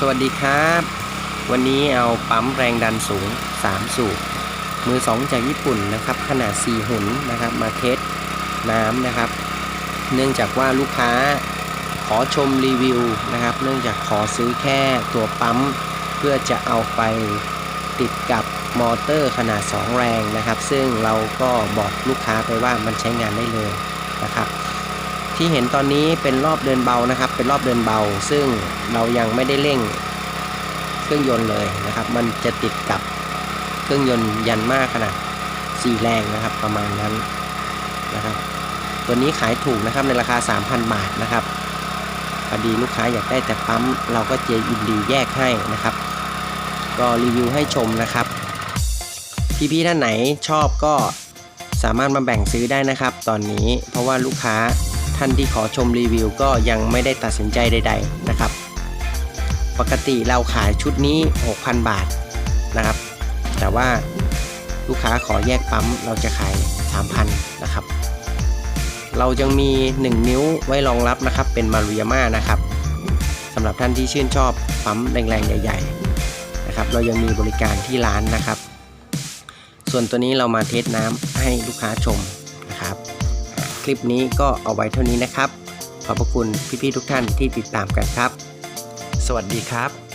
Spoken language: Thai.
สวัสดีครับ วันนี้เอาปั๊มแรงดันสูง 3 สูบมือ 2 จากญี่ปุ่นนะครับ ขนาด 4 หุ่นนะครับ มาเทสน้ำนะครับ เนื่องจากว่าลูกค้าขอชมรีวิวนะครับ เนื่องจากขอซื้อแค่ตัวปั๊ม เพื่อจะเอาไปติดกับมอเตอร์ขนาด 2 แรงนะครับ ซึ่งเราก็บอกลูกค้าไปว่ามันใช้งานได้เลยนะครับ ที่เห็นตอนนี้เป็นรอบเดินเบานะครับ เป็นรอบเดินเบา ซึ่งเรายังไม่ได้เร่งเครื่องยนต์เลยนะครับ มันจะติดกับเครื่องยนต์ยันมากขนาด4แรงนะครับ ประมาณนั้นนะครับ ตัวนี้ขายถูกนะครับในราคา 3,000 บาทนะครับพอดีลูกค้าอยากได้แต่ปั๊มเราก็เจยินดีแยกให้นะครับ ก็รีวิวให้ชมนะครับ พี่ๆท่านไหนชอบก็สามารถมาแบ่งซื้อได้นะครับ ตอนนี้เพราะว่าลูกค้า ท่านที่ขอชมรีวิวก็ยังไม่ได้ตัดสินใจใด ๆนะครับ ปกติเราขายชุดนี้ 6,000 บาทนะครับ แต่ว่าลูกค้าขอแยกปั๊มเราจะขาย 3,000นะครับ เรายังมี 1 นิ้วไว้รองรับนะครับ เป็นมารุยาม่านะครับสำหรับท่านที่ชื่นชอบปั๊มแรงๆ ใหญ่ๆนะครับ เรายังมีบริการที่ร้านนะครับ ส่วนตัวนี้เรามาเทสน้ำให้ลูกค้าชมนะครับ ลิปนี้ก็เอาไว้เท่านี้นะครับ ขอบพระคุณพี่ๆทุกท่านที่ติดตามกันครับ สวัสดีครับ